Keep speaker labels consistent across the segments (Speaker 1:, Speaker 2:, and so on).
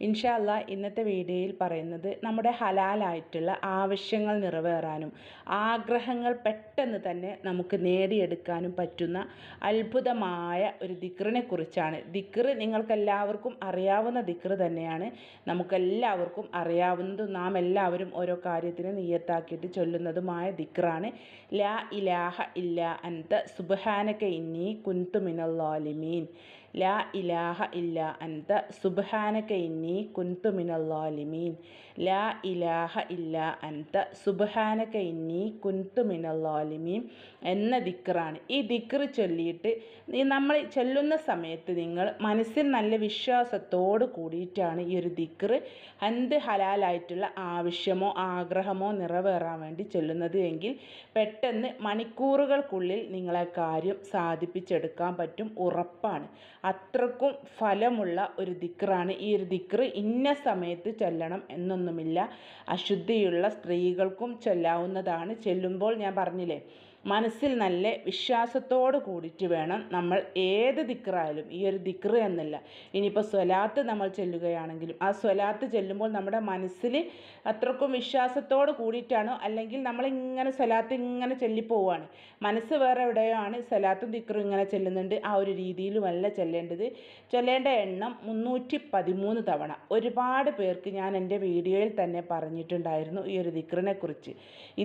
Speaker 1: ഇൻഷാ അല്ലാ ഇന്നത്തെ വീഡിയോയിൽ പറയുന്നത് നമ്മുടെ ഹലാലായിട്ടുള്ള ആവശ്യങ്ങൾ നിറവേറാനും ആഗ്രഹങ്ങൾ പെട്ടെന്ന് തന്നെ നമുക്ക് നേടിയെടുക്കാനും പറ്റുന്ന അത്ഭുതമായ ഒരു ദിക്റിനെ കുറിച്ചാണ്. ദിക്റ് നിങ്ങൾക്കെല്ലാവർക്കും അറിയാവുന്ന ദിക്റ് തന്നെയാണ്. നമുക്കെല്ലാവർക്കും അറിയാവുന്നതും നാം എല്ലാവരും ഓരോ കാര്യത്തിന് നീയത്താക്കിയിട്ട് ചൊല്ലുന്നതുമായ ദിക്റാണ്. ലാ ഇലാഹ ഇല്ല അൻത സുബ്ഹാനക ഇന്നി കുന്തു മിനല്ലാലിമീൻ ലാ ഇലാഹ ഇല്ല അൻത സുബ്ഹാനക ഇന്നി കുന്തു മിനല്ലാലിമീൻ ലാ ഇലാഹ ഇല്ല അൻത സുബ്ഹാനക ഇന്നി കുന്തു മിനല്ലാലിമീൻ എന്ന ദിക്റാണ്. ഈ ദിക്ർ ചൊല്ലിയിട്ട് നമ്മൾ ചൊല്ലുന്ന സമയത്ത് നിങ്ങൾ മനസ്സിൽ നല്ല വിശ്വാസത്തോട് കൂടിയിട്ടാണ് ഈ ഒരു ദിക്ർ എന്ത് ഹലാലായിട്ടുള്ള ആവശ്യമോ ആഗ്രഹമോ നിറവേറാൻ വേണ്ടി ചൊല്ലുന്നത് എങ്കിൽ പെട്ടെന്ന് മണിക്കൂറുകൾക്കുള്ളിൽ നിങ്ങളെ കാര്യം സാധിപ്പിച്ചെടുക്കാൻ പറ്റും ഉറപ്പാണ്. അത്രക്കും ഫലമുള്ള ഒരു ദിക്റാണ്. ഈ ഒരു ദിക്റ് ഇന്ന സമയത്ത് ചൊല്ലണം എന്നൊന്നുമില്ല. അശുദ്ധിയുള്ള സ്ത്രീകൾക്കും ചൊല്ലാവുന്നതാണ്. ചെല്ലുമ്പോൾ ഞാൻ പറഞ്ഞില്ലേ മനസ്സിൽ നല്ല വിശ്വാസത്തോട് കൂടിയിട്ട് വേണം നമ്മൾ ഏത് ദിക്റായാലും ഈ ഒരു ദിക്റ് എന്നല്ല. ഇനിയിപ്പോൾ സ്വലാത്ത് നമ്മൾ ചെല്ലുകയാണെങ്കിലും ആ സ്വലാത്ത് ചെല്ലുമ്പോൾ നമ്മുടെ മനസ്സിൽ അത്രക്കും വിശ്വാസത്തോട് കൂടിയിട്ടാണോ അല്ലെങ്കിൽ നമ്മളിങ്ങനെ സ്വലാത്ത് ഇങ്ങനെ ചെല്ലിപ്പോവാണ്? മനസ്സ് വേറെ എവിടെയോ ആണ് സ്വലാത്തും ദിക്റും ഇങ്ങനെ ചെല്ലുന്നുണ്ട് ആ ഒരു രീതിയിലുമല്ല ചെല്ലേണ്ടത്. ചൊല്ലേണ്ട എണ്ണം മുന്നൂറ്റി പതിമൂന്ന് തവണ. ഒരുപാട് പേർക്ക് ഞാൻ എന്റെ വീഡിയോയിൽ തന്നെ പറഞ്ഞിട്ടുണ്ടായിരുന്നു ഈ ഒരു ദിക്റിനെ കുറിച്ച്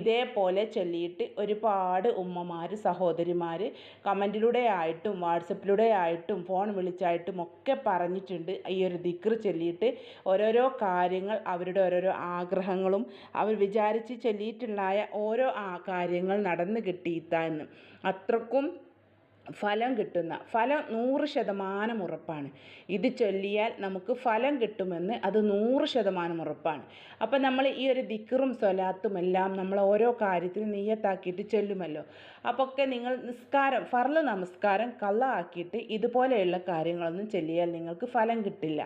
Speaker 1: ഇതേപോലെ ചൊല്ലിയിട്ട് ഒരുപാട് ഉമ്മമാർ സഹോദരിമാർ കമന്റിലൂടെ ആയിട്ടും വാട്സപ്പിലൂടെ ആയിട്ടും ഫോൺ വിളിച്ചായിട്ടും ഒക്കെ പറഞ്ഞിട്ടുണ്ട്. ഈ ഒരു ദിക്റ് ചൊല്ലിയിട്ട് ഓരോരോ കാര്യങ്ങൾ അവരുടെ ഓരോരോ ആഗ്രഹങ്ങളും അവർ വിചാരിച്ച് ചൊല്ലിയിട്ടുണ്ടായ ഓരോ ആ കാര്യങ്ങൾ നടന്നു കിട്ടിയിത്താന്ന് അത്രക്കും ഫലം കിട്ടുന്ന ഫലം നൂറ് ശതമാനം ഉറപ്പാണ്. ഇത് ചൊല്ലിയാൽ നമുക്ക് ഫലം കിട്ടുമെന്ന് അത് നൂറ് ശതമാനം ഉറപ്പാണ്. അപ്പം നമ്മൾ ഈ ഒരു ദിക്കറും സ്വലാത്തും എല്ലാം നമ്മൾ ഓരോ കാര്യത്തിനും നെയ്യത്താക്കിയിട്ട് ചൊല്ലുമല്ലോ. അപ്പോൾ ഒക്കെ നിങ്ങൾ നിസ്കാരം ഫർൾ നമസ്കാരം കള്ള ആക്കിയിട്ട് ഇതുപോലെയുള്ള കാര്യങ്ങളൊന്നും ചൊല്ലിയാൽ നിങ്ങൾക്ക് ഫലം കിട്ടില്ല.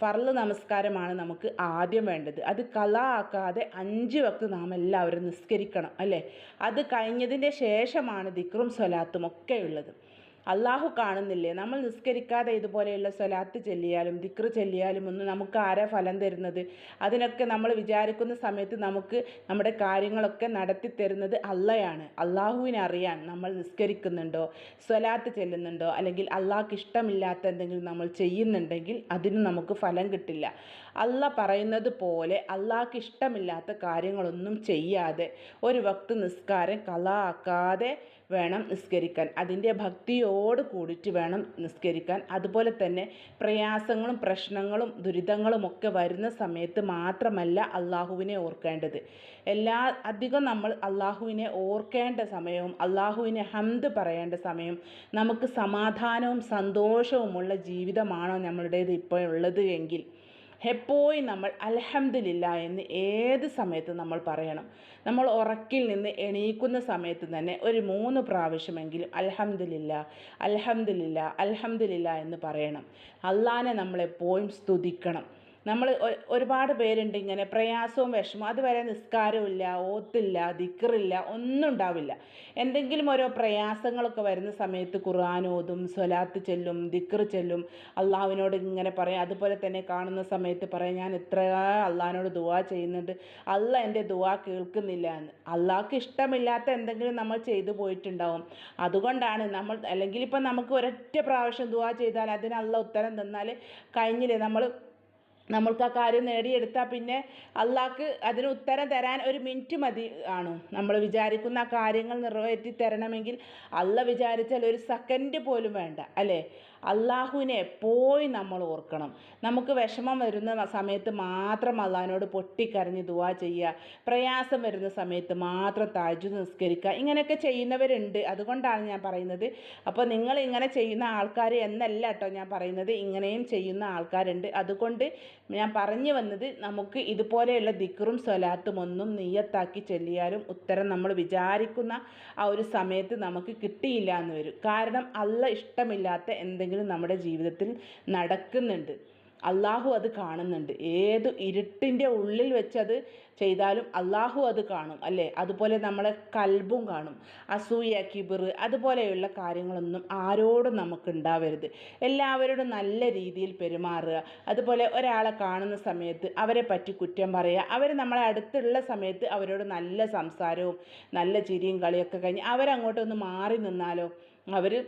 Speaker 1: ഫർൾ നമസ്കാരമാണ് നമുക്ക് ആദ്യം വേണ്ടത്. അത് കല ആക്കാതെ അഞ്ച് വക്ത് നാം എല്ലാവരും നിസ്കരിക്കണം അല്ലേ? അത് കഴിഞ്ഞതിന്റെ ശേഷമാണ് ദിക്റും സ്വലാത്തും ഒക്കെ ഉള്ളത് അള്ളാഹു കാണുന്നില്ലേ? നമ്മൾ നിസ്കരിക്കാതെ ഇതുപോലെയുള്ള സ്വലാത്ത് ചെല്ലിയാലും ദിക്റ് ചെല്ലിയാലും ഒന്നും നമുക്ക് ആരാ ഫലം തരുന്നത്? അതിനൊക്കെ നമ്മൾ വിചാരിക്കുന്ന സമയത്ത് നമുക്ക് നമ്മുടെ കാര്യങ്ങളൊക്കെ നടത്തി തരുന്നത് അള്ളയാണ്. അള്ളാഹുവിനെ അറിയാൻ നമ്മൾ നിസ്കരിക്കുന്നുണ്ടോ? സ്വലാത്ത് ചെല്ലുന്നുണ്ടോ? അല്ലെങ്കിൽ അള്ളാഹ്ക്ക് ഇഷ്ടമില്ലാത്ത എന്തെങ്കിലും നമ്മൾ ചെയ്യുന്നുണ്ടെങ്കിൽ അതിന് നമുക്ക് ഫലം കിട്ടില്ല. അല്ല പറയുന്നത് പോലെ അള്ളാഹ്ക്ക് ഇഷ്ടമില്ലാത്ത കാര്യങ്ങളൊന്നും ചെയ്യാതെ ഒരു വക്ത് നിസ്കാരം കല ആക്കാതെ വേണം നിസ്കരിക്കാൻ. അതിന്റെ ഭക്തിയോട് കൂടിയിട്ട് വേണം നിസ്കരിക്കാൻ. അതുപോലെ തന്നെ പ്രയാസങ്ങളും പ്രശ്നങ്ങളും ദുരിതങ്ങളും ഒക്കെ വരുന്ന സമയത്ത് മാത്രമല്ല അള്ളാഹുവിനെ ഓർക്കേണ്ടത്. എല്ലാ അധികം നമ്മൾ അള്ളാഹുവിനെ ഓർക്കേണ്ട സമയവും അള്ളാഹുവിനെ ഹംദ് പറയേണ്ട സമയം നമുക്ക് സമാധാനവും സന്തോഷവുമുള്ള ജീവിതമാണോ നമ്മളുടേത് ഇപ്പോൾ ഉള്ളത് എങ്കിൽ. എപ്പോഴും നമ്മൾ അലഹമില്ല എന്ന് ഏത് സമയത്ത് നമ്മൾ പറയണം. നമ്മൾ ഉറക്കിൽ നിന്ന് എണീക്കുന്ന സമയത്ത് തന്നെ ഒരു മൂന്ന് പ്രാവശ്യമെങ്കിലും അലഹമില്ല അലഹമില്ല അലഹമില്ല എന്ന് പറയണം. അള്ളാനെ നമ്മളെപ്പോഴും സ്തുതിക്കണം. നമ്മൾ ഒരുപാട് പേരുണ്ട് ഇങ്ങനെ പ്രയാസവും വിഷമവും. അതുവരെ നിസ്കാരമില്ല ഓത്തില്ല ദിക്കറില്ല ഒന്നും ഉണ്ടാവില്ല. എന്തെങ്കിലും ഓരോ പ്രയാസങ്ങളൊക്കെ വരുന്ന സമയത്ത് ഖുർആൻ ഓതും സ്വലാത്ത് ചെല്ലും ദിക്കർ ചെല്ലും. അള്ളാഹുവിനോട് ഇങ്ങനെ പറയും. അതുപോലെ തന്നെ കാണുന്ന സമയത്ത് പറയും ഞാൻ എത്ര അള്ളാഹിനോട് ദുവാ ചെയ്യുന്നുണ്ട്. അല്ല എന്റെ ദുവാ കേൾക്കുന്നില്ല എന്ന്. അള്ളാഹ്ക്ക് ഇഷ്ടമില്ലാത്ത എന്തെങ്കിലും നമ്മൾ ചെയ്തു പോയിട്ടുണ്ടാവും. അതുകൊണ്ടാണ് നമ്മൾ അല്ലെങ്കിൽ ഇപ്പം നമുക്ക് ഒരൊറ്റ പ്രാവശ്യം ദുവാ ചെയ്താൽ അതിന് അല്ല ഉത്തരം തന്നാൽ കഴിഞ്ഞില്ലേ? നമ്മൾ നമ്മൾക്ക് ആ കാര്യം നേടിയെടുത്താൽ പിന്നെ അള്ളാഹ്ക്ക് അതിന് ഉത്തരം തരാൻ ഒരു മിനിറ്റ് മതി ആണ്. നമ്മൾ വിചാരിക്കുന്ന ആ കാര്യങ്ങൾ നിറവേറ്റി തരണമെങ്കിൽ അള്ളാ വിചാരിച്ചാൽ ഒരു സെക്കൻഡ് പോലും വേണ്ട അല്ലേ? അള്ളാഹുവിനെ എപ്പോഴും നമ്മൾ ഓർക്കണം. നമുക്ക് വിഷമം വരുന്ന സമയത്ത് മാത്രം അള്ളാഹിനോട് പൊട്ടിക്കരഞ്ഞ് ദുവാ ചെയ്യുക. പ്രയാസം വരുന്ന സമയത്ത് മാത്രം താജു നിസ്കരിക്കുക. ഇങ്ങനെയൊക്കെ ചെയ്യുന്നവരുണ്ട്. അതുകൊണ്ടാണ് ഞാൻ പറയുന്നത്. അപ്പോൾ നിങ്ങൾ ഇങ്ങനെ ചെയ്യുന്ന ആൾക്കാർ എന്നല്ല കേട്ടോ ഞാൻ പറയുന്നത്. ഇങ്ങനെയും ചെയ്യുന്ന ആൾക്കാരുണ്ട്. അതുകൊണ്ട് ഞാൻ പറഞ്ഞു വന്നത് നമുക്ക് ഇതുപോലെയുള്ള ദിക്റും സ്വലാത്തും ഒന്നും നെയ്യത്താക്കി ചെല്ലിയാലും ഉത്തരം നമ്മൾ വിചാരിക്കുന്ന ആ ഒരു സമയത്ത് നമുക്ക് കിട്ടിയില്ല എന്ന് വരും. കാരണം അല്ല ഇഷ്ടമില്ലാത്ത എന്തെങ്കിലും നമ്മുടെ ജീവിതത്തിൽ നടക്കുന്നുണ്ട്. അള്ളാഹു അത് കാണുന്നുണ്ട്. ഏത് ഇരുട്ടിന്റെ ഉള്ളിൽ വെച്ചത് ചെയ്താലും അള്ളാഹു അത് കാണും അല്ലേ? അതുപോലെ നമ്മളെ കൽബും കാണും. അസൂയ കിബിർ അതുപോലെയുള്ള കാര്യങ്ങളൊന്നും ആരോടും നമുക്ക് ഉണ്ടാവരുത്. എല്ലാവരോടും നല്ല രീതിയിൽ പെരുമാറുക. അതുപോലെ ഒരാളെ കാണുന്ന സമയത്ത് അവരെ പറ്റി കുറ്റം പറയുക. അവർ നമ്മളെ അടുത്തുള്ള സമയത്ത് അവരോട് നല്ല സംസാരവും നല്ല ചിരിയും കളിയൊക്കെ കഴിഞ്ഞ് അവരങ്ങോട്ടൊന്ന് മാറി നിന്നാലോ? അവർ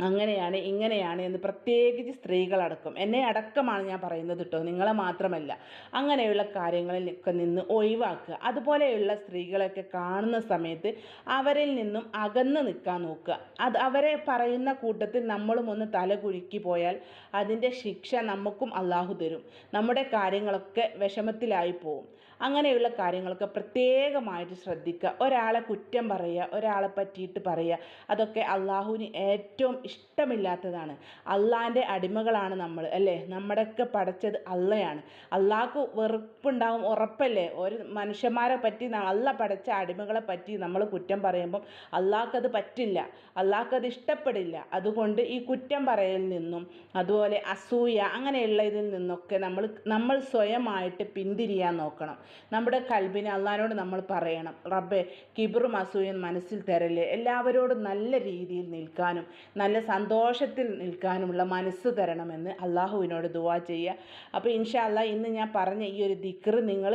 Speaker 1: അങ്ങനെയാണ് ഇങ്ങനെയാണ് എന്ന് പ്രത്യേകിച്ച് സ്ത്രീകളടക്കം. എന്നെ അടക്കമാണ് ഞാൻ പറയുന്നത് കേട്ടോ നിങ്ങളെ മാത്രമല്ല. അങ്ങനെയുള്ള കാര്യങ്ങളിലൊക്കെ നിന്ന് ഒഴിവാക്കുക. അതുപോലെയുള്ള സ്ത്രീകളൊക്കെ കാണുന്ന സമയത്ത് അവരിൽ നിന്നും അകന്ന് നിൽക്കാൻ നോക്കുക. അത് അവരെ പറയുന്ന കൂട്ടത്തിൽ നമ്മളും ഒന്ന് തല കുലുക്കി പോയാൽ അതിന്റെ ശിക്ഷ നമുക്കും അള്ളാഹു തരും. നമ്മുടെ കാര്യങ്ങളൊക്കെ വിഷമത്തിലായി പോവും. അങ്ങനെയുള്ള കാര്യങ്ങളൊക്കെ പ്രത്യേകമായിട്ട് ശ്രദ്ധിക്കുക. ഒരാളെ കുറ്റം പറയുക ഒരാളെ പറ്റിയിട്ട് പറയുക അതൊക്കെ അള്ളാഹുവിന് ഏറ്റവും ഇഷ്ടമില്ലാത്തതാണ്. അള്ളാന്റെ അടിമകളാണ് നമ്മൾ അല്ലേ? നമ്മുടെയൊക്കെ പടച്ചത് അള്ളയാണ്. അള്ളാഹ്ക്ക് വെറുപ്പുണ്ടാവും ഉറപ്പല്ലേ? ഒരു മനുഷ്യന്മാരെ പറ്റി അള്ള പടച്ച അടിമകളെ പറ്റി നമ്മൾ കുറ്റം പറയുമ്പം അള്ളാഹ്ക്കത് പറ്റില്ല. അള്ളാഹ്ക്കത് ഇഷ്ടപ്പെടില്ല. അതുകൊണ്ട് ഈ കുറ്റം പറയലിൽ നിന്നും അതുപോലെ അസൂയ അങ്ങനെയുള്ള ഇതിൽ നിന്നൊക്കെ നമ്മൾ നമ്മൾ സ്വയമായിട്ട് പിന്തിരിയാൻ നോക്കണം. നമ്മുടെ കൽബിനെ അള്ളഹാനോട് നമ്മൾ പറയണം. റബ്ബെ കിബറും അസൂയും മനസ്സിൽ തരല്ലേ? എല്ലാവരോടും നല്ല രീതിയിൽ നിൽക്കാനും നല്ല സന്തോഷത്തിൽ നിൽക്കാനുമുള്ള മനസ്സ് തരണമെന്ന് അള്ളാഹുവിനോട് ദുവാ ചെയ്യുക. അപ്പോൾ ഇൻഷാ അള്ളാഹ് ഇന്ന് ഞാൻ പറഞ്ഞ ഈ ഒരു ദിക്റ് നിങ്ങൾ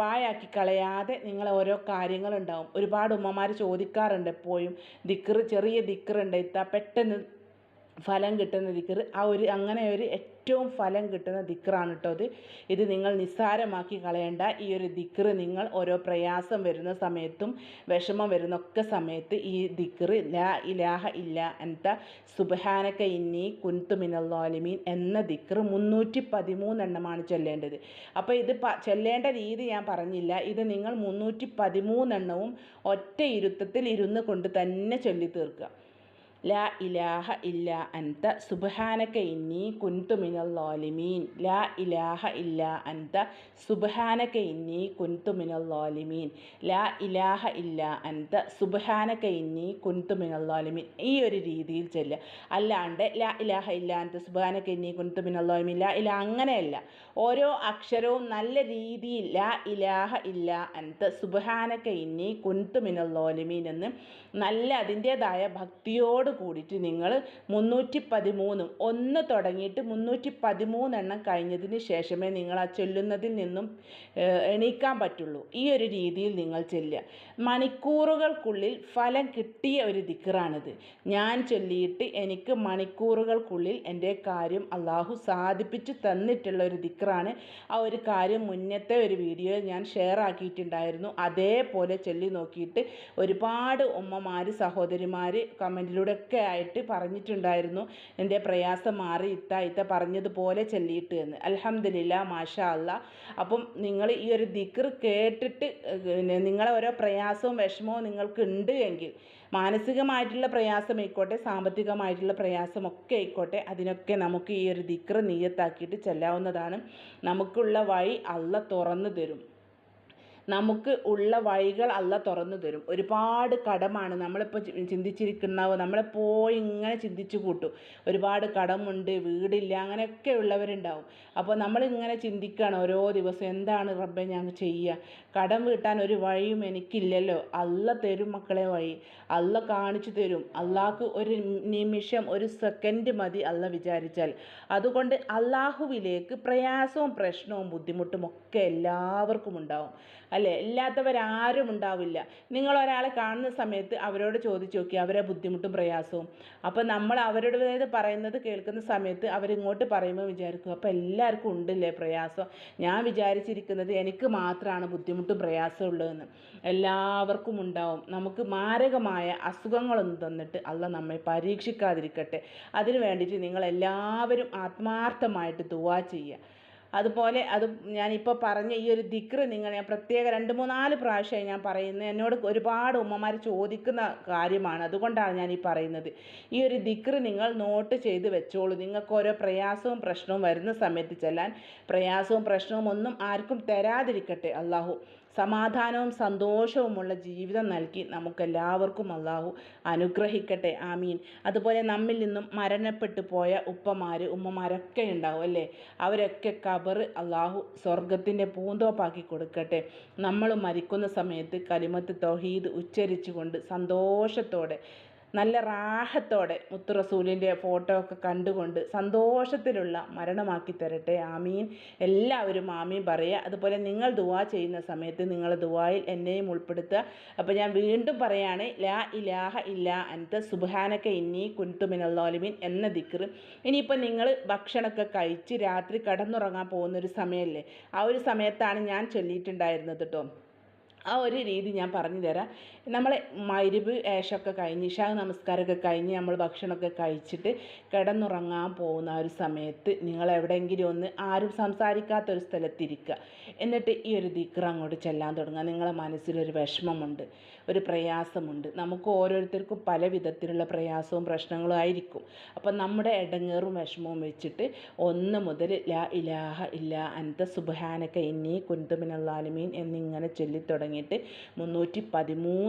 Speaker 1: പാഴാക്കി കളയാതെ നിങ്ങളെ ഓരോ കാര്യങ്ങളുണ്ടാവും. ഒരുപാട് ഉമ്മമാർ ചോദിക്കാറുണ്ട് എപ്പോഴും ദിക്റ് ചെറിയ ദിക്റുണ്ട് ഇത്ത പെട്ടെന്ന് ഫലം കിട്ടുന്ന ദിക്ർ. ആ ഒരു അങ്ങനെ ഒരു ഏറ്റവും ഫലം കിട്ടുന്ന ദിക്റാണ് കേട്ടോ ഇത്. ഇത് നിങ്ങൾ നിസ്സാരമാക്കി കളയേണ്ട ഈ ഒരു ദിക്ർ നിങ്ങൾ ഓരോ പ്രയാസം വരുന്ന സമയത്തും വിഷമം വരുന്ന ഒക്കെ സമയത്ത് ഈ ദിക്ർ ലാ ഇലാഹ ഇല്ല അൻത സുബഹാനക്ക ഇന്നി കുന്തു മിനല്ലാലിമീൻ എന്ന ദിക്ർ മുന്നൂറ്റി പതിമൂന്നെണ്ണമാണ് ചൊല്ലേണ്ടത്. അപ്പോൾ ഇത് പ ചൊല്ലേണ്ട രീതി ഞാൻ പറഞ്ഞില്ല. ഇത് നിങ്ങൾ മുന്നൂറ്റി പതിമൂന്നെണ്ണവും ഒറ്റ ഇരുത്തത്തിൽ ഇരുന്ന് കൊണ്ട് തന്നെ ചൊല്ലി തീർക്കുക ലാ ഇലാഹ ഇല്ല അൻത സുബ്ഹാനക ഇന്നി കുന്തു മിനൽ ലാലിമീൻ ലാ ഇലാഹ ഇല്ല അൻത സുബ്ഹാനക ഇന്നി കുന്തു മിനൽ ലാലിമീൻ ലാ ഇലാഹ ഇല്ല അൻത സുബ്ഹാനക ഇന്നി കുന്തു മിനൽ ലാലിമീൻ ഈ ഒരു രീതിയിൽ ചെല്ലുക. അല്ലാണ്ട് ലാ ഇലാഹ ഇല്ല അൻത സുബ്ഹാനക ഇന്നി കുന്തു മിനൽ ലാലിമീൻ ലാ ഇല അങ്ങനെയല്ല. ഓരോ അക്ഷരവും നല്ല രീതിയിൽ ലാ ഇലാഹ ഇല്ല അൻത സുബ്ഹാനക ഇന്നി കുന്തു മിനൽ ലാലിമീൻ എന്ന് നല്ല അതിന്റെതായ ഭക്തിയോട് കൂടിയിട്ട് നിങ്ങൾ മുന്നൂറ്റി പതിമൂന്ന് ഒന്ന് തുടങ്ങിയിട്ട് മുന്നൂറ്റി പതിമൂന്നെണ്ണം കഴിഞ്ഞതിന് ശേഷമേ നിങ്ങൾ ആ ചൊല്ലുന്നതിൽ നിന്നും എണീക്കാൻ പറ്റുള്ളൂ. ഈ ഒരു രീതിയിൽ നിങ്ങൾ ചെല്ലുക. മണിക്കൂറുകൾക്കുള്ളിൽ ഫലം കിട്ടിയ ഒരു ദിക്കറാണിത് ഞാൻ ചൊല്ലിയിട്ട് എനിക്ക് മണിക്കൂറുകൾക്കുള്ളിൽ എന്റെ കാര്യം അള്ളാഹു സാധിപ്പിച്ച് തന്നിട്ടുള്ള ഒരു ദിക്കറാണ് ആ ഒരു കാര്യം മുന്നത്തെ ഒരു വീഡിയോയിൽ ഞാൻ ഷെയർ ആക്കിയിട്ടുണ്ടായിരുന്നു. അതേപോലെ ചൊല്ലി നോക്കിയിട്ട് ഒരുപാട് ഉമ്മമാർ സഹോദരിമാർ കമന്റിലൂടെ ഒക്കെ ആയിട്ട് പറഞ്ഞിട്ടുണ്ടായിരുന്നു. എന്റെ പ്രയാസം മാറി ഇത്ത ഇത്ത പറഞ്ഞതുപോലെ ചൊല്ലിയിട്ട് എന്ന്. അലഹമ്മദില്ല മാഷാ അല്ല അപ്പം നിങ്ങൾ ഈ ഒരു ദിക്ർ കേട്ടിട്ട് നിങ്ങളെ ഓരോ പ്രയാസവും വിഷമവും നിങ്ങൾക്ക് ഉണ്ട് എങ്കിൽ മാനസികമായിട്ടുള്ള പ്രയാസമായിക്കോട്ടെ സാമ്പത്തികമായിട്ടുള്ള പ്രയാസമൊക്കെ ആയിക്കോട്ടെ അതിനൊക്കെ നമുക്ക് ഈ ഒരു ദിക്ർ നീയത്താക്കിയിട്ട് ചെല്ലാവുന്നതാണ്. നമുക്കുള്ള വഴി അള്ള തുറന്നു തരും. നമുക്ക് ഉള്ള വഴികൾ അല്ല തുറന്നു തരും. ഒരുപാട് കടമാണ് നമ്മളിപ്പോൾ ചിന്തിച്ചിരിക്കുന്ന നമ്മളെ പോയി ഇങ്ങനെ ചിന്തിച്ചു കൂട്ടും. ഒരുപാട് കടമുണ്ട് വീടില്ല അങ്ങനെയൊക്കെ ഉള്ളവരുണ്ടാവും. അപ്പോൾ നമ്മളിങ്ങനെ ചിന്തിക്കുകയാണ് ഓരോ ദിവസം എന്താണ് റബ്ബെ ഞാൻ ചെയ്യുക കടം വീട്ടാൻ ഒരു വഴിയും എനിക്കില്ലല്ലോ. അല്ല തരും മക്കളെ വഴി. അല്ല കാണിച്ചു തരും. അള്ളാഹ്ക്ക് ഒരു നിമിഷം ഒരു സെക്കൻഡ് മതി അല്ല വിചാരിച്ചാൽ. അതുകൊണ്ട് അള്ളാഹുവിലേക്ക് പ്രയാസവും പ്രശ്നവും ബുദ്ധിമുട്ടും ഒക്കെ എല്ലാവർക്കും ഉണ്ടാവും. അല്ലേ? ഇല്ലാത്തവരാരും ഉണ്ടാവില്ല. നിങ്ങൾ ഒരാളെ കാണുന്ന സമയത്ത് അവരോട് ചോദിച്ചു നോക്കി അവരെ ബുദ്ധിമുട്ടും പ്രയാസവും. അപ്പോൾ നമ്മൾ അവരുടേത് പറയുന്നത് കേൾക്കുന്ന സമയത്ത് അവരിങ്ങോട്ട് പറയുമ്പോൾ വിചാരിക്കും അപ്പോൾ എല്ലാവർക്കും ഉണ്ടല്ലേ പ്രയാസം? ഞാൻ വിചാരിച്ചിരിക്കുന്നത് എനിക്ക് മാത്രമാണ് ബുദ്ധിമുട്ടും പ്രയാസവും ഉള്ളതെന്ന്. എല്ലാവർക്കും ഉണ്ടാവും. നമുക്ക് മാരകമായ അസുഖങ്ങളൊന്നും തന്നിട്ട് അല്ല നമ്മെ പരീക്ഷിക്കാതിരിക്കട്ടെ. അതിനു വേണ്ടിയിട്ട് നിങ്ങൾ എല്ലാവരും ആത്മാർത്ഥമായിട്ട് ദുവാ ചെയ്യുക. അതുപോലെ അത് ഞാനിപ്പോൾ പറഞ്ഞ ഈ ഒരു ദിക്ർ നിങ്ങൾ ഞാൻ പ്രത്യേക രണ്ട് മൂന്നാൽ പ്രാവശ്യമായി ഞാൻ പറയുന്നത് എന്നോട് ഒരുപാട് ഉമ്മമാർ ചോദിക്കുന്ന കാര്യമാണ്. അതുകൊണ്ടാണ് ഞാൻ ഈ പറയുന്നത്. ഈ ഒരു ദിക്ർ നിങ്ങൾ നോട്ട് ചെയ്ത് വെച്ചോളൂ. നിങ്ങൾക്ക് ഓരോ പ്രയാസവും പ്രശ്നവും വരുന്ന സമയത്ത് ചെല്ലാൻ പ്രയാസവും പ്രശ്നവും ഒന്നും ആർക്കും തരാതിരിക്കട്ടെ അള്ളാഹു സമാധാനവും സന്തോഷവുമുള്ള ജീവിതം നൽകി നമുക്കെല്ലാവർക്കും അള്ളാഹു അനുഗ്രഹിക്കട്ടെ. ആമീൻ. അതുപോലെ നമ്മിൽ നിന്നും മരണപ്പെട്ടു പോയ ഉപ്പമാർ ഉമ്മമാരൊക്കെ ഉണ്ടാവും അല്ലേ? അവരൊക്കെ കബർ അള്ളാഹു സ്വർഗത്തിന്റെ പൂന്തോപ്പാക്കി കൊടുക്കട്ടെ. നമ്മൾ മരിക്കുന്ന സമയത്ത് കലിമത്ത് തൗഹീദ് ഉച്ചരിച്ചുകൊണ്ട് സന്തോഷത്തോടെ നല്ല റാഹത്തോടെ മുത്തു റസൂലിന്റെ ഫോട്ടോ ഒക്കെ കണ്ടുകൊണ്ട് സന്തോഷത്തിലുള്ള മരണമാക്കി തരട്ടെ ആമീൻ. എല്ലാവരും ആമീൻ പറയുക. അതുപോലെ നിങ്ങൾ ദുവാ ചെയ്യുന്ന സമയത്ത് നിങ്ങൾ ദുവായിൽ എന്നെയും ഉൾപ്പെടുത്തുക. അപ്പോൾ ഞാൻ വീണ്ടും പറയാണ് ലാ ഇലാഹ ഇല്ല അൻത സുബാനക്ക ഇന്നി കുൻതുമിനല്ലോലിമീൻ എന്ന ദിക്റ്. ഇനിയിപ്പോൾ നിങ്ങൾ ഭക്ഷണമൊക്കെ കഴിച്ച് രാത്രി കടന്നുറങ്ങാൻ പോകുന്നൊരു സമയമല്ലേ? ആ ഒരു സമയത്താണ് ഞാൻ ചൊല്ലിയിട്ടുണ്ടായിരുന്നത് കേട്ടോ. ആ ഒരു രീതി ഞാൻ പറഞ്ഞു തരാം. നമ്മൾ മരുവ് ഏഷമൊക്കെ കഴിഞ്ഞ് ഇഷാ നമസ്കാരമൊക്കെ കഴിഞ്ഞ് നമ്മൾ ഭക്ഷണമൊക്കെ കഴിച്ചിട്ട് കിടന്നുറങ്ങാൻ പോകുന്ന ഒരു സമയത്ത് നിങ്ങൾ എവിടെയെങ്കിലും ഒന്ന് ആരും സംസാരിക്കാത്ത ഒരു സ്ഥലത്തിരിക്കുക. എന്നിട്ട് ഈ ഒരു ദിക്ര അങ്ങോട്ട് ചെല്ലാൻ തുടങ്ങുക. നിങ്ങളെ മനസ്സിലൊരു വിഷമമുണ്ട് ഒരു പ്രയാസമുണ്ട്. നമുക്ക് ഓരോരുത്തർക്കും പല വിധത്തിലുള്ള പ്രയാസവും പ്രശ്നങ്ങളും ആയിരിക്കും. അപ്പം നമ്മുടെ ഇടങ്ങേറും വിഷമവും വെച്ചിട്ട് ഒന്ന് മുതൽ ലാ ഇലാഹ ഇല്ല അൻത സുബഹാനക്ക ഇന്നി കുന്തുമിനല്ലാലിമീൻ എന്നിങ്ങനെ ചൊല്ലി തുടങ്ങിയിട്ട് മുന്നൂറ്റി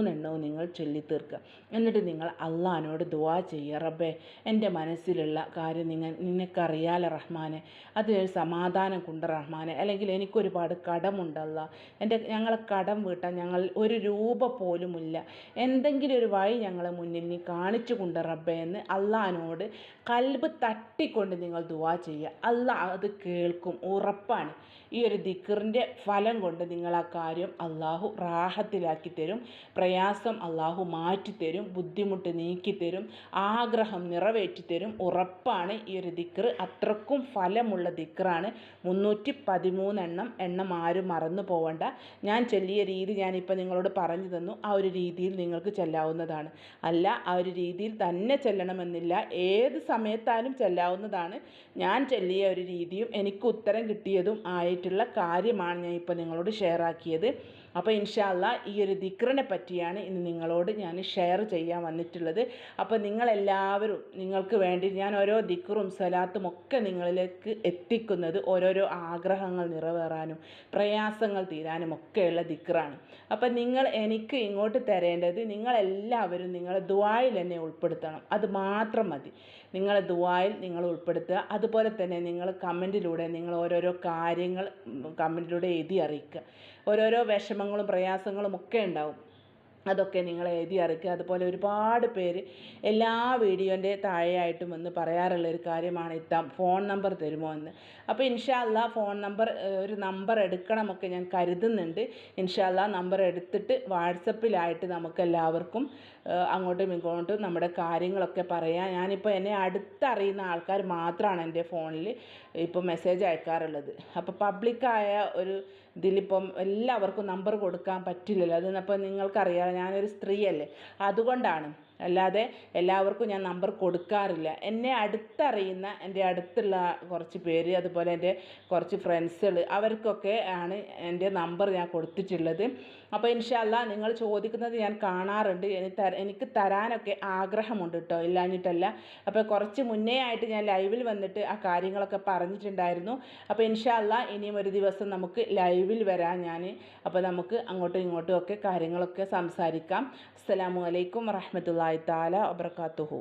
Speaker 1: പതിമൂന്നെണ്ണവും നിങ്ങൾ ചൊല്ലി തീർക്കുക എന്നിട്ട് നിങ്ങൾ അള്ളഹാനോട് ദുവാ ചെയ്യുക. റബ്ബേ എന്റെ മനസ്സിലുള്ള കാര്യം നിങ്ങൾ നിനക്കറിയാലോ റഹ്മാനെ. അത് സമാധാനം കൊണ്ട് റഹ്മാനെ. അല്ലെങ്കിൽ എനിക്കൊരുപാട് കടമുണ്ടല്ല എന്റെ ഞങ്ങളെ കടം വീട്ടാൻ ഞങ്ങൾ ഒരു രൂപ പോലുമില്ല. എന്തെങ്കിലും ഒരു വഴി ഞങ്ങളെ മുന്നിൽ നീ കാണിച്ചു കൊണ്ട് റബ്ബേ എന്ന് അള്ളഹാനോട് കൽബ് തട്ടിക്കൊണ്ട് നിങ്ങൾ ദുവാ ചെയ്യുക. അല്ല അത് കേൾക്കും. ഉറപ്പാണ്. ഈ ഒരു ദിക്കറിന്റെ ഫലം കൊണ്ട് നിങ്ങൾ ആ കാര്യം അള്ളാഹു റാഹത്തിലാക്കി തരും. പ്രയാസം അള്ളാഹു മാറ്റിത്തരും ബുദ്ധിമുട്ട് നീക്കിത്തരും ആഗ്രഹം നിറവേറ്റിത്തരും ഉറപ്പാണ് ഈ ഒരു ദിക്കർ അത്രക്കും ഫലമുള്ള ദിക്കറാണ് മുന്നൂറ്റി പതിമൂന്നെണ്ണം എണ്ണം. ആരും മറന്നു പോവണ്ട. ഞാൻ ചൊല്ലിയ രീതി ഞാനിപ്പോൾ നിങ്ങളോട് പറഞ്ഞു തന്നു. ആ ഒരു രീതിയിൽ നിങ്ങൾക്ക് ചെല്ലാവുന്നതാണ്. അല്ല ആ ഒരു രീതിയിൽ തന്നെ ചെല്ലണമെന്നില്ല. ഏത് സമയത്തായാലും ചെല്ലാവുന്നതാണ്. ഞാൻ ചൊല്ലിയ ഒരു രീതിയും എനിക്ക് ഉത്തരം കിട്ടിയതും ആയിട്ടുള്ള കാര്യമാണ് ഞാൻ ഇപ്പോൾ നിങ്ങളോട് ഷെയർ ആക്കിയത്. അപ്പോൾ ഇൻഷാല്ല ഈ ഒരു ദിക്റിനെ പറ്റിയാണ് ഇന്ന് നിങ്ങളോട് ഞാൻ ഷെയർ ചെയ്യാൻ വന്നിട്ടുള്ളത്. അപ്പോൾ നിങ്ങളെല്ലാവരും നിങ്ങൾക്ക് വേണ്ടി ഞാൻ ഓരോ ദിക്റും സലാത്തും ഒക്കെ നിങ്ങളിലേക്ക് എത്തിക്കുന്നത് ഓരോരോ ആഗ്രഹങ്ങൾ നിറവേറാനും പ്രയാസങ്ങൾ തീരാനും ഒക്കെയുള്ള ദിക്റാണ്. അപ്പം നിങ്ങൾ എനിക്ക് ഇങ്ങോട്ട് തരേണ്ടത് നിങ്ങളെല്ലാവരും നിങ്ങളെ ദുവായിൽ എന്നെ ഉൾപ്പെടുത്തണം. അത് മാത്രം മതി. നിങ്ങളെ ദുവായിൽ നിങ്ങൾ ഉൾപ്പെടുത്തുക. അതുപോലെ തന്നെ നിങ്ങൾ കമന്റിലൂടെ നിങ്ങൾ ഓരോരോ കാര്യങ്ങൾ കമന്റിലൂടെ എഴുതി അറിയിക്കുക. ഓരോരോ വിഷമങ്ങളും പ്രയാസങ്ങളും ഒക്കെ ഉണ്ടാവും. അതൊക്കെ നിങ്ങൾ എഴുതി അറിയിക്കുക. അതുപോലെ ഒരുപാട് പേര് എല്ലാ വീഡിയോന്റെ താഴെയായിട്ടും വന്ന് പറയാറുള്ള ഒരു കാര്യമാണ് ഇത്താം. ഫോൺ നമ്പർ തരുമോ എന്ന്. അപ്പോൾ ഇൻഷാല്ല ഫോൺ നമ്പർ ഒരു നമ്പർ എടുക്കണമൊക്കെ ഞാൻ കരുതുന്നുണ്ട്. ഇൻഷാല്ല നമ്പർ എടുത്തിട്ട് വാട്സപ്പിലായിട്ട് നമുക്ക് എല്ലാവർക്കും അങ്ങോട്ടും ഇങ്ങോട്ടും നമ്മുടെ കാര്യങ്ങളൊക്കെ പറയാം. ഞാനിപ്പോൾ എന്നെ അടുത്തറിയുന്ന ആൾക്കാർ മാത്രമാണ് എന്റെ ഫോണിൽ ഇപ്പോൾ മെസ്സേജ് അയക്കാറുള്ളത്. അപ്പോൾ പബ്ലിക്കായ ഒരു ഇതിലിപ്പം എല്ലാവർക്കും നമ്പർ കൊടുക്കാൻ പറ്റില്ലല്ലോ. അതിനപ്പോൾ നിങ്ങൾക്കറിയാം ഞാനൊരു സ്ത്രീയല്ലേ. അതുകൊണ്ടാണ് അല്ലാതെ എല്ലാവർക്കും ഞാൻ നമ്പർ കൊടുക്കാറില്ല. എന്നെ അടുത്തറിയുന്ന എന്റെ അടുത്തുള്ള കുറച്ച് പേര് അതുപോലെ എന്റെ കുറച്ച് ഫ്രണ്ട്സുകൾ അവർക്കൊക്കെ ആണ് എന്റെ നമ്പർ ഞാൻ കൊടുത്തിട്ടുള്ളത്. അപ്പോൾ ഇൻഷല്ല നിങ്ങൾ ചോദിക്കുന്നത് ഞാൻ കാണാറുണ്ട്. എനിക്ക് തരാനൊക്കെ ആഗ്രഹമുണ്ട് കേട്ടോ ഇല്ലാഞ്ഞിട്ടല്ല. അപ്പോൾ കുറച്ച് മുന്നേ ആയിട്ട് ഞാൻ ലൈവിൽ വന്നിട്ട് ആ കാര്യങ്ങളൊക്കെ പറഞ്ഞിട്ടുണ്ടായിരുന്നു. അപ്പോൾ ഇൻഷല്ല ഇനിയും ഒരു ദിവസം നമുക്ക് ലൈവിൽ വരാം ഞാൻ. അപ്പോൾ നമുക്ക് അങ്ങോട്ടും ഇങ്ങോട്ടും ഒക്കെ കാര്യങ്ങളൊക്കെ സംസാരിക്കാം. അസ്സലാമു അലൈക്കും വറഹമത്തുള്ളാഹി താല വബർക്കാത്തുഹു